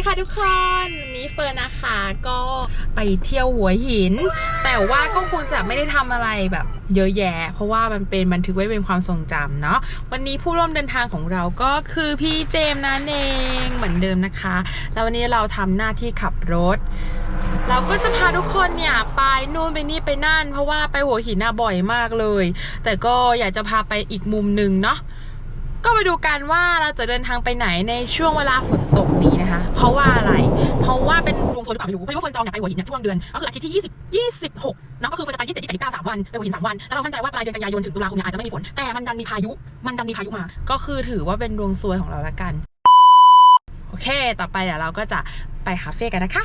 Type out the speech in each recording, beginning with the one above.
ดีค่ะทุกคนวันนี้เฟิร์นนะคะก็ไปเที่ยวหัวหิน แต่ว่าก็คงจะไม่ได้ทำอะไรแบบเยอะแยะ เพราะว่ามันเป็นบันทึกไว้เป็นความทรงจำเนาะวันนี้ผู้ร่วมเดินทางของเราก็คือพี่เจมส์นั่นเองเหมือนเดิมนะคะ แล้ววันนี้เราทำหน้าที่ขับรถ เราก็จะพาทุกคนเนี่ยไปนู่นไปนี่ไปนั่น เพราะว่าไปหัวหินน่ะบ่อยมากเลย แต่ก็อยากจะพาไปอีกมุมหนึ่งเนาะ ก็ไปดูกันว่าเราจะเดินทางไปไหนในช่วงเวลาฝนตกนี้นะคะ เพราะว่าอะไร เพราะว่าเป็นดวงโซนหรือเปล่าไม่รู้เพราะว่าคนจองเนี่ยไปหัวหินเนี่ยช่วงเดือนก็คืออาทิตย์ที่ 20 26เนาะก็คือคนจะไป27 28 29 3วันไปหัวหิน3วันแล้วเรามั่นใจว่าปลายเดือนกันยายนถึงตุลาคมเนี่ยอาจจะไม่มีฝนแต่มันดันมีพายุมันดันมีพายุมา ก็คือถือว่าเป็นดวงซวยของเราละกันโอเค ต่อไปเดี๋ยวเราก็จะไปคาเฟ่กันนะคะ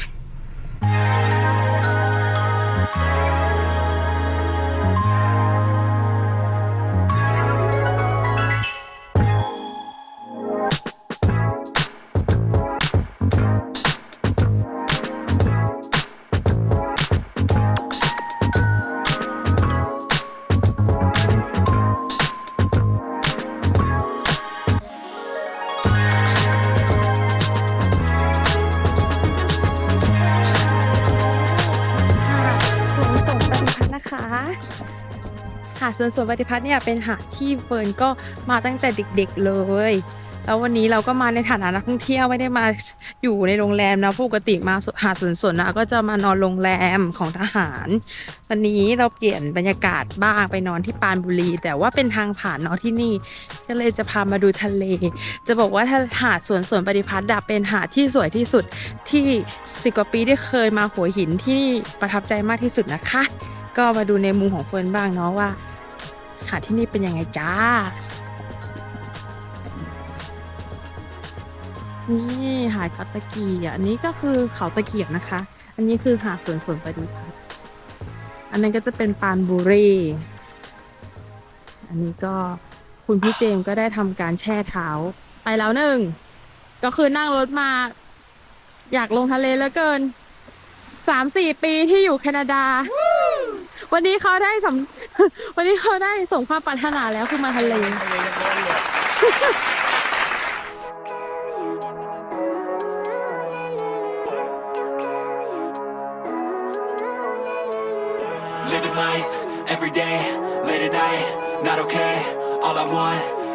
วนสวนปฏิพัฒน์เนี่ยเป็นหาดที่เฟิร์นก็มาตั้งแต่เด็กๆเลย แล้ววันนี้เราก็มาในฐานะนักท่องเที่ยวไม่ได้มาอยู่ในโรงแรมนะปกติมาหาดสวนสวนนะก็จะมานอนโรงแรมของทหาร วันนี้เราเปลี่ยนบรรยากาศบ้างไปนอนที่ปานบุรี แต่ว่าเป็นทางผ่านเนาะที่นี่ ก็เลยจะพามาดูทะเล จะบอกว่าถ้าหาดสวนสวนปฏิพัฒน์อะเป็นหาดที่สวยที่สุดที่สิบกว่าปีที่เคยมาหัวหินที่ประทับใจมากที่สุดนะคะก็มาดูในมุมของเฟิร์นบ้างเนาะว่า หาดที่นี่เป็นยังไงจ้า นี่หาดเขาตะเกียบอันนี้ก็คือเขาตะเกียบนะคะ อันนี้คือหาดสวนสวนปฏิพัฒน์อันนั้นก็จะเป็นปรานบุรีอันนี้ก็คุณพี่เจมส์ก็ได้ทำการแช่เท้าไปแล้วหนึ่ง ก็คือนั่งรถมา อยากลงทะเลแล้วเกินสามสี่ปีที่อยู่แคนาดา วันนี้เขาได้สำ วันนี้เขาได้ส่งความปรารถนาแล้วคือมาทะเลเลย not okay all I want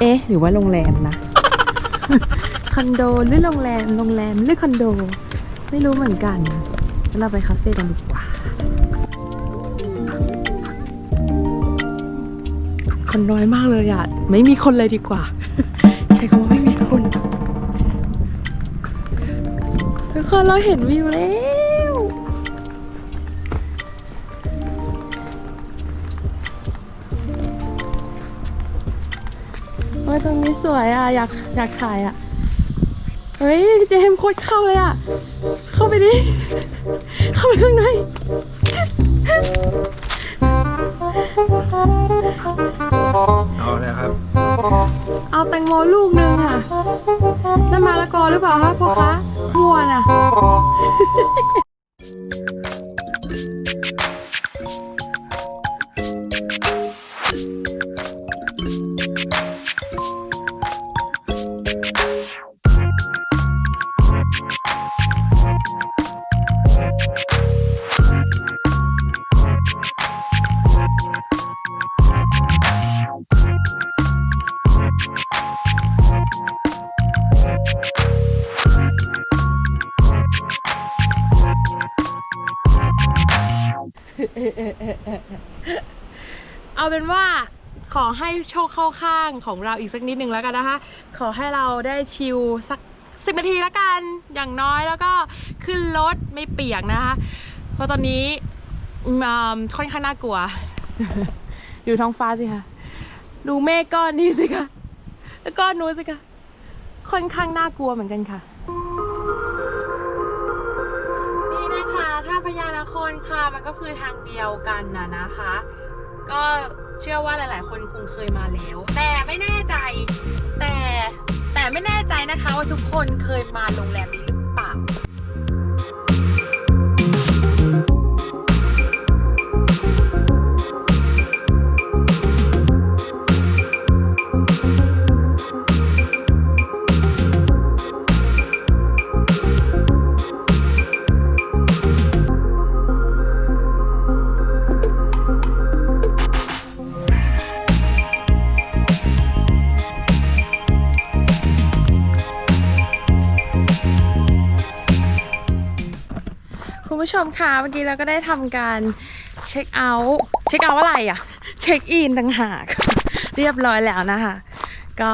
เอ๊ะ หรือว่าโรงแรมนะ คอนโดหรือโรงแรม โรงแรมหรือคอนโด ไม่รู้เหมือนกันงั้นเราไปคาเฟ่กันดีกว่า คนน้อยมากเลยอะไม่มีคนเลยดีกว่า ใช้คำว่าไม่มีคน ทุกคนเราเห็นวิวแล้ว อ้ยตรงนี้สวยอะ อยากอยากถ่ายอะ เฮ้ยพี่เจมส์โคตรเข้าเลยอะ เข้าไปดิ เข้าไปข้างใน เอาเลยครับ เอาแตงโมลูกนึงอะนั่นมะละกอหรือเปล่าคะพ่อคะมัวน่ะ ให้โชคเข้าข้างของเราอีกสักนิดนึงแล้วกันนะคะ ขอให้เราได้ชิลสักสิบนาทีแล้วกัน อย่างน้อยแล้วก็ขึ้นรถไม่เปียกนะคะ เพราะตอนนี้ค่อนข้างน่ากลัว ดูท้องฟ้าสิคะดูเมฆก้อนนี้สิคะแล้วก้อนนู้นสิคะค่อนข้างน่ากลัวเหมือนกันค่ะนี่นะคะท่าพญานาคค่ะมันก็คือทางเดียวกันนะนะคะ ก็ เชื่อว่าหลาย ๆ คนคงเคยมาแล้ว แต่ไม่แน่ใจ แต่แต่ไม่แน่ใจนะคะว่าทุกคนเคยมาโรงแรมนี้ มคะเมื่อกี้เราก็ได้ทำการเช็คเอาท์เช็คเอาท์อะไรอะเช็คอินต่างหาก เรียบร้อยแล้วนะคะ ก็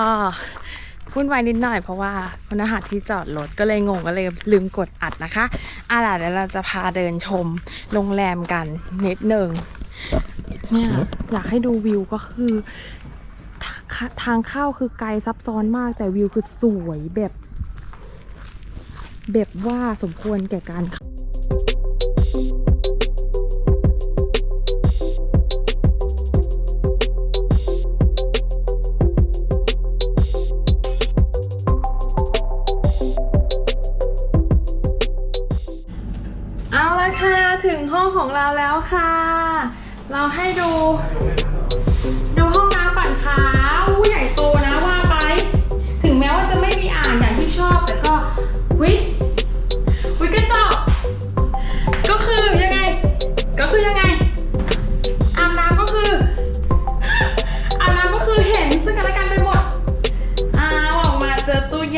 วุ่นวายนิดหน่อยเพราะว่ามันหาที่จอดรถก็เลยงงก็เลยลืมกดอัดนะคะอะล่ะเดี๋ยวเราจะพาเดินชมโรงแรมกันนิดหนึ่งเนี่ยอยากให้ดูวิวก็คือททางเข้าคือไกลซับซ้อนมากแต่วิวคือสวยแบบ แบบว่าสมควรแก่การ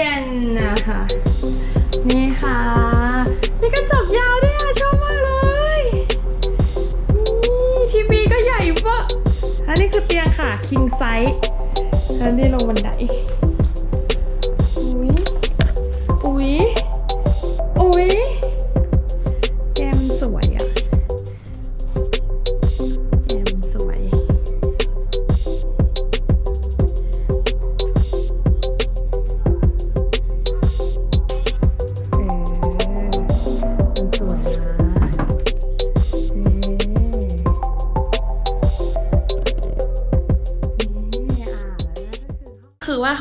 เย็นนะคะ นี่ค่ะ มีกระจกยาวด้วยอะชอบมากเลยนี่ทีวีก็ใหญ่เบ้อและนี่คือเตียงค่ะ king size แล้วนี่ลงบันได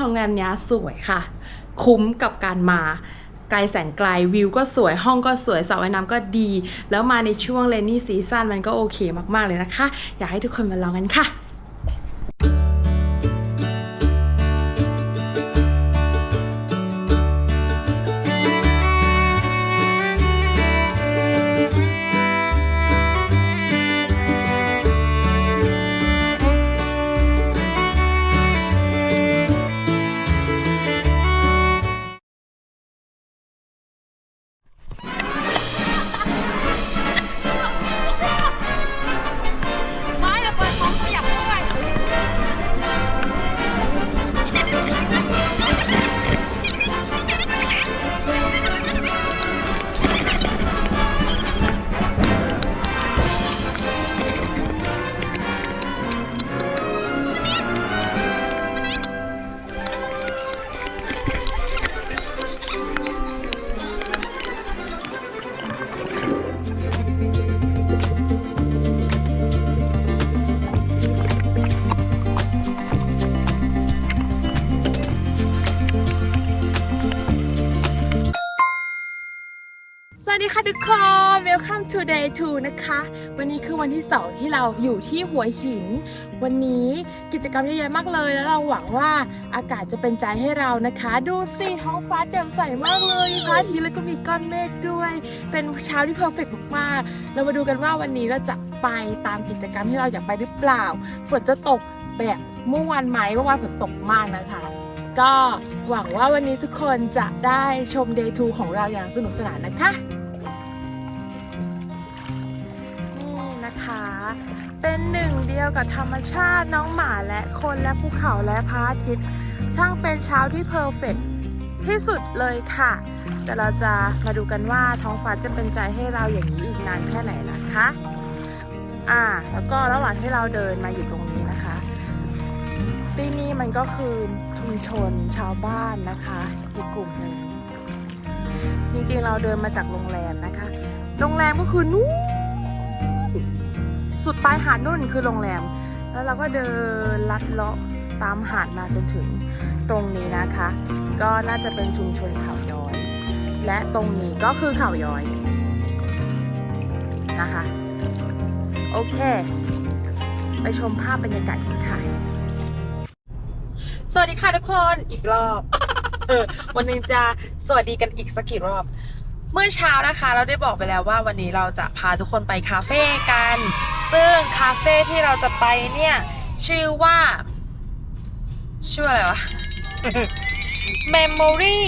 รงแรมนี้สวยค่ะ คุ้มกับการมา ไกลแสนไกลวิวก็สวยห้องก็สวยสระว่ายน้ำก็ดี แล้วมาในช่วงเรนนี่ซีซั่นมันก็โอเคมากๆเลยนะคะ อยากให้ทุกคนมาลองกันค่ะ To day 2นะคะ วันนี้คือวันที่2ที่เราอยู่ที่หัวหิน วันนี้กิจกรรมเยอะแยะมากเลย แล้วเราหวังว่าอากาศจะเป็นใจให้เรานะคะ ดูสิท้องฟ้าแจ่มใสมากเลยมีพระอาทิตย์แล้วก็มีก้อนเมฆด้วย เป็นเช้าที่เพอร์เฟกมากๆเรามาดูกันว่าวันนี้เราจะไปตามกิจกรรมที่เราอยากไปหรือเปล่า ฝนจะตกแบบเมื่อวานไหมเมื่อวานฝนตกมากนะคะก็หวังว่าวันนี้ทุกคนจะได้ชม day 2 ของเราอย่างสนุกสนานนะคะ เป็นหนึ่งเดียวกับธรรมชาติน้องหมาและคนและภูเขาและพระอาทิตย์ ช่างเป็นเช้าที่เพอร์เฟกที่สุดเลยค่ะ แต่เราจะมาดูกันว่าท้องฟ้าจะเป็นใจให้เราอย่างนี้อีกนานแค่ไหนนะคะ อ่า แล้วก็ระหว่างที่เราเดินมาอยู่ตรงนี้นะคะที่นี่มันก็คือชุมชนชาวบ้านนะคะ อีกกลุ่มหนึ่งจริงๆเราเดินมาจากโรงแรมนะคะ โรงแรมก็คือนู่น สุดปลายหาดนู่นคือโรงแรม แล้วเราก็เดินลัดเลาะตามหาดมาจนถึงตรงนี้นะคะ ก็น่าจะเป็นชุมชนเขาย้อย และตรงนี้ก็คือเขาย้อยนะคะ โอเค ไปชมภาพบรรยากาศกันค่ะ สวัสดีค่ะทุกคนอีกรอบ เออวันหนึงจะสวัสดีกันอีกสักกี่รอบ เมื่อเช้านะคะเราได้บอกไปแล้วว่าวันนี้เราจะพาทุกคนไปคาเฟ่กัน ซึ่งคาเฟ่ที่เราจะไปเนี่ยชื่อว่าชื่ออะไรวะ Memory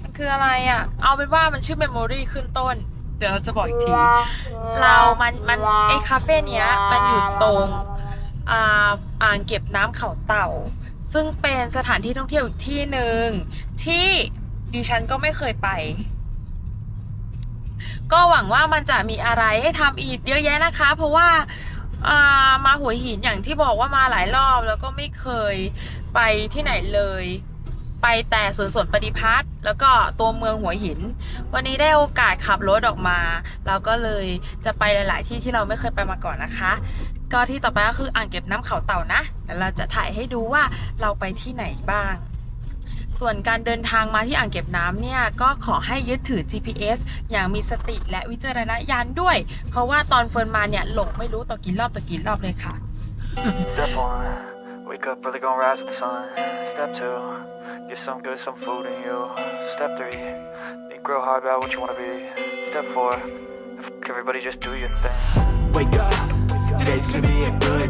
มันคืออะไรอะ เอาเป็นว่ามันชื่อ Memory ขึ้นต้น เดี๋ยวเราจะบอกอีกที เรามันมันไอคาเฟ่เนี้ยมันอยู่ตรงอ่าอ่างเก็บน้ำเขาเต่า ซึ่งเป็นสถานที่ท่องเที่ยวอีกที่หนึ่งที่ ดิฉันก็ไม่เคยไป ก็หวังว่ามันจะมีอะไรให้ทำอีกเยอะแยะนะคะ เพราะว่าอามาหัวหินอย่างที่บอกว่ามาหลายรอบแล้วก็ไม่เคยไปที่ไหนเลย ไปแต่สวนสวนปฏิพัฒน์แล้วก็ตัวเมืองหัวหิน วันนี้ได้โอกาสขับรถออกมา เราก็เลยจะไปหลาย ๆ ที่ที่เราไม่เคยไปมาก่อนนะคะ ก็ที่ต่อไปก็คืออ่างเก็บน้ำเขาเต่านะเดี๋ยวเราจะถ่ายให้ดูว่าเราไปที่ไหนบ้าง ส่วนการเดินทางมาที่อ่างเก็บน้ำเนี่ยก็ขอให้ยึดถือ GPS อย่างมีสติและวิจารณญาณด้วย เพราะว่าตอนเฟิร์นมาเนี่ยหลงไม่รู้ต่อกี่รอบต่อกี่รอบเลยค่ะ Step one, wake up early, gonna rise with the sun. Step two, get some good, some food in you. Step three, think real hard about what you wanna be. Step four, f- everybody just do your thing. Wake up, today's gonna be a good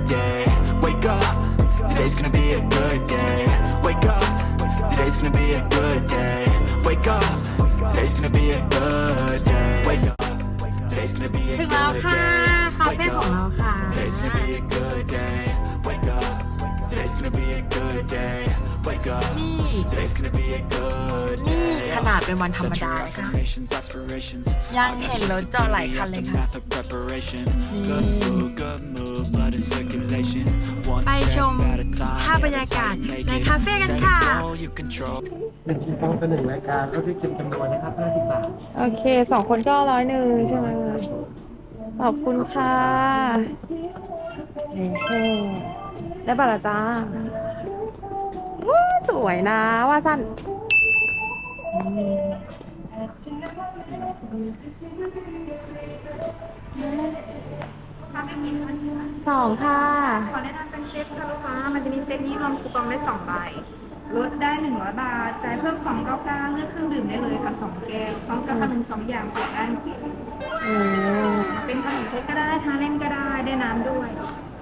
นี่ today's gonna be a good นี่ day. ขนาดเป็นวันธรรม Set ดา your นะคะ affirmations, aspirations. ยังเห็นรถจอดหลายคันเลยค่ะ Aftermath of preparation. Good food, good mood, blood in circulation. One ไปชม step at a time, ภาพบรรยากาศ every time ใน you make คาเฟ่กัน it. ค่ะ Set a goal you control. หนึ่งคูปองเป็นหนึ่งรายการก็ที่กินจำนวนนะครับ50บาท โอเคสองคนก็ร้อยหนึ่งใช่ไหมขอบคุณค่ะนี่ได้บัตรและจ้า ว้าสวยนะว่าสั้นสองค่ะ ขอแนะนำเป็นเซตค่ะลูกค้า มันจะมีเซตนี้รวมคูปองได้2ใบ ลดได้100บาท จ่ายเพิ่ม299เลือกเครื่องดื่มได้เลยค่ะ2แก้วพร้อมกับขนม2องอย่างเปิดด้านบนเป็นขนมเค้กก็ได้ทานเล่นก็ได้ได้น้ำด้วย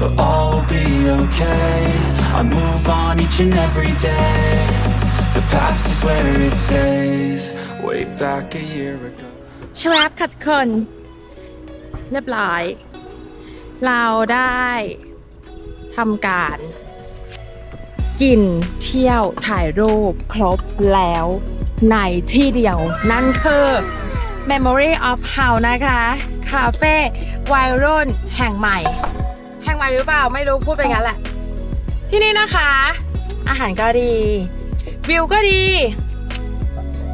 But all will be okay. I move on each and every day. The past is where it stays, way back a year ago. ชวบขัดคน เรียบร้อย เราได้ทำการ กินเที่ยวถ่ายรูปครบแล้วในที่เดียว นั่นคือ Memory of House นะคะ คาเฟ่วัยรุ่นแห่งใหม่ แห่งใหมหรือเปล่าไม่รู้พูดไปงั้นแหละ ที่นี่นะคะ อาหารก็ดี วิวก็ดี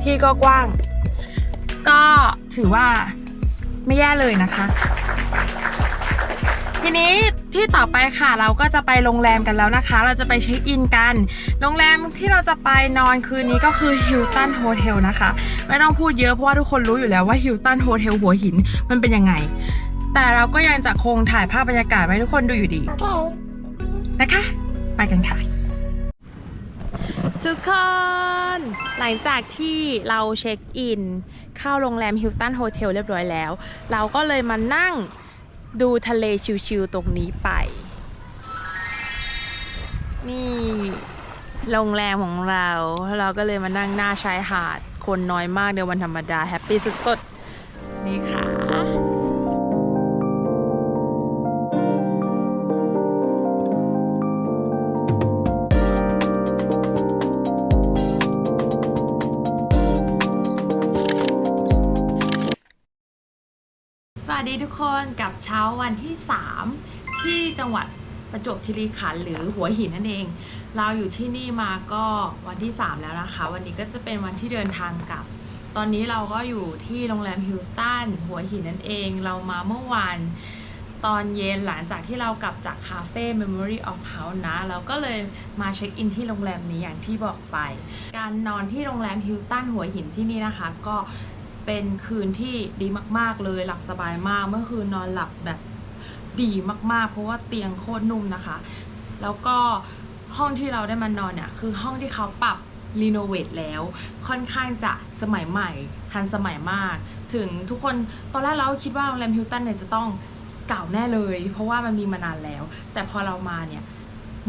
ที่ก็กว้าง ก็ถือว่าไม่แย่เลยนะคะ ทีนี้ที่ต่อไปค่ะเราก็จะไปโรงแรมกันแล้วนะคะ เราจะไปเช็คอินกัน โรงแรมที่เราจะไปนอนคืนนี้ก็คือ Hilton Hotel นะคะ ไม่ต้องพูดเยอะเพราะว่าทุกคนรู้อยู่แล้วว่า Hilton Hotel หัวหินมันเป็นยังไง แต่เราก็ยังจะคงถ่ายภาพบรรยากาศไว้ให้ทุกคนดูอยู่ดี นะคะ ไปกันค่ะ ทุกคน หลังจากที่เราเช็คอิน เข้าโรงแรมฮิลตันโฮเทลเรียบร้อยแล้ว เราก็เลยมานั่งดูทะเลชิวๆตรงนี้ไป นี่โรงแรมของเรา เราก็เลยมานั่งหน้าชายหาด คนน้อยมากในวันธรรมดา แฮปปี้สุดๆ นี่ค่ะ สวัสดีทุกคนกับเช้าวันที่ 3 ที่จังหวัดประจวบคีรีขันธ์หรือหัวหินนั่นเอง เราอยู่ที่นี่มาก็วันที่ 3 แล้วนะคะ วันนี้ก็จะเป็นวันที่เดินทางกลับ ตอนนี้เราก็อยู่ที่โรงแรมฮิลตันหัวหินนั่นเอง เรามาเมื่อวานตอนเย็นหลังจากที่เรากลับจากคาเฟ่ Memory of House นะ เราก็เลยมาเช็คอินที่โรงแรมนี้อย่างที่บอกไป การนอนที่โรงแรมฮิลตันหัวหินที่นี่นะคะ ก็ เป็นคืนที่ดีมากๆเลยหลับสบายมากเมื่อคืนนอนหลับแบบดีมากๆ เพราะว่าเตียงโคตรนุ่มนะคะ แล้วก็ห้องที่เราได้มานอนเนี่ยคือห้องที่เขาปรับรีโนเวทแล้ว ค่อนข้างจะสมัยใหม่ ทันสมัยมาก ถึงทุกคนตอนแรกเราคิดว่าโรงแรมฮิลตันเนี่ยจะต้องเก่าแน่เลย เพราะว่ามันมีมานานแล้ว แต่พอเรามาเนี่ย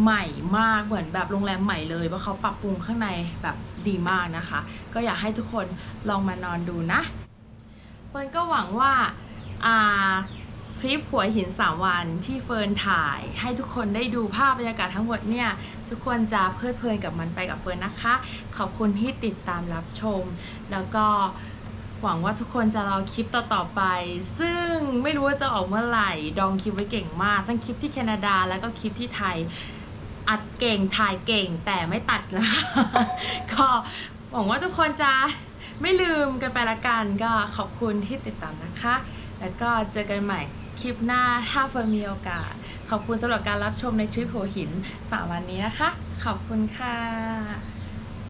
ใหม่มากเหมือนแบบโรงแรมใหม่เลยเพราะเขาปรับปรุงข้างในแบบ ดีมากนะคะ ก็อยากให้ทุกคนลองมานอนดูนะเฟิร์นก็หวังว่าอ่าทริปหัวหิน 3 วันที่เฟิร์นถ่าย ให้ทุกคนได้ดูภาพบรรยากาศทั้งหมดเนี่ย ทุกคนจะเพลิดเพลินกับมันไปกับเฟิร์นนะคะ ขอบคุณที่ติดตามรับชม แล้วก็หวังว่าทุกคนจะรอคลิปต่อๆไป ซึ่งไม่รู้ว่าจะออกเมื่อไหร่ ดองคลิปไว้เก่งมาก ทั้งคลิปที่แคนาดาแล้วก็คลิปที่ไทย อัดเก่งถ่ายเก่งแต่ไม่ตัดนะคะก็หวังว่าทุกคนจะไม่ลืมกันไปละกันก็ขอบคุณที่ติดตามนะคะ แล้วก็เจอกันใหม่คลิปหน้าถ้าเฟิร์มีโอกาส ขอบคุณสำหรับการรับชมในทริปหัวหิน3วันนี้นะคะ ขอบคุณค่ะ